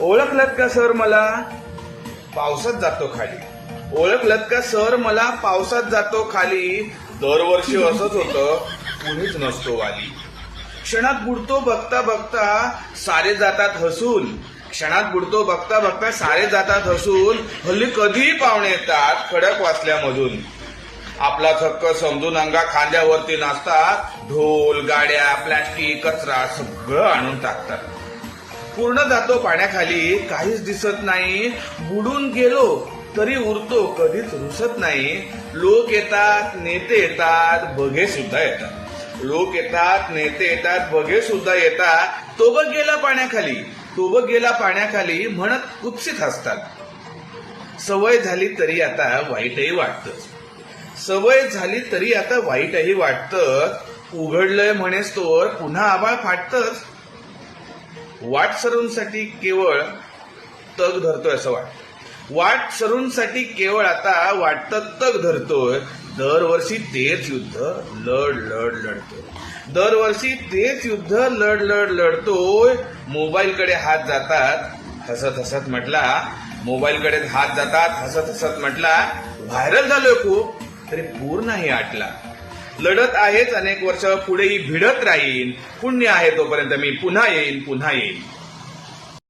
ओळखलात का सर मला? पावसात जातो खाली. ओळखलात का सर मला? पावसात जातो खाली. दरवर्षी असंच होतं. कुणीच नसतो वाली. क्षणात बुडतो बघता बघता सारे जातात हसून. क्षणात बुडतो बघता बघता सारे जातात हसून. हल्ली कधीही पाहुणे येतात? खडक वाचल्यामधून. आपला थक्क समजून अंगा खांद्यावरती नाचतात. ढोल गाड्या प्लॅस्टिक कचरा सगळं आणून टाकतात. पूर्ण जातो पाण्याखाली काहीच दिसत नाही. बुडून गेलो तरी उरतो कधीच रुसत नाही. लोक येतात नेते येतात बघे सुद्धा येतात. लोक येतात नेते येतात बघे सुद्धा येतात. तो बघ गेला पाण्याखाली तो बघ गेला पाण्याखाली म्हणत कुत्सित असतात सवय झाली तरी आता वाईटही वाटत. सवय झाली तरी आता वाईटही वाटतं. उघडलंय म्हणेस तोवर पुन्हा आबाळ फाटतच. वाट सरूंसाठी केवळ तग धरतोय असं वाटतं वाट सरूंसाठी केवळ आता वाटतं तग धरतोय. दरवर्षी तेच युद्ध लढ लढ लढतोय. दरवर्षी तेच युद्ध लढ लढ लढतोय. मोबाईलकडे हात जातात हसत हसत म्हटला. मोबाईलकडे हात जातात हसत हसत म्हटला. व्हायरल झालोय खूप तरी पूर्णही आटला. लढत आहेच अनेक वर्ष पुढेही भिडत राहीन. पुण्य आहे तोपर्यंत मी पुन्हा येईन पुन्हा येईन.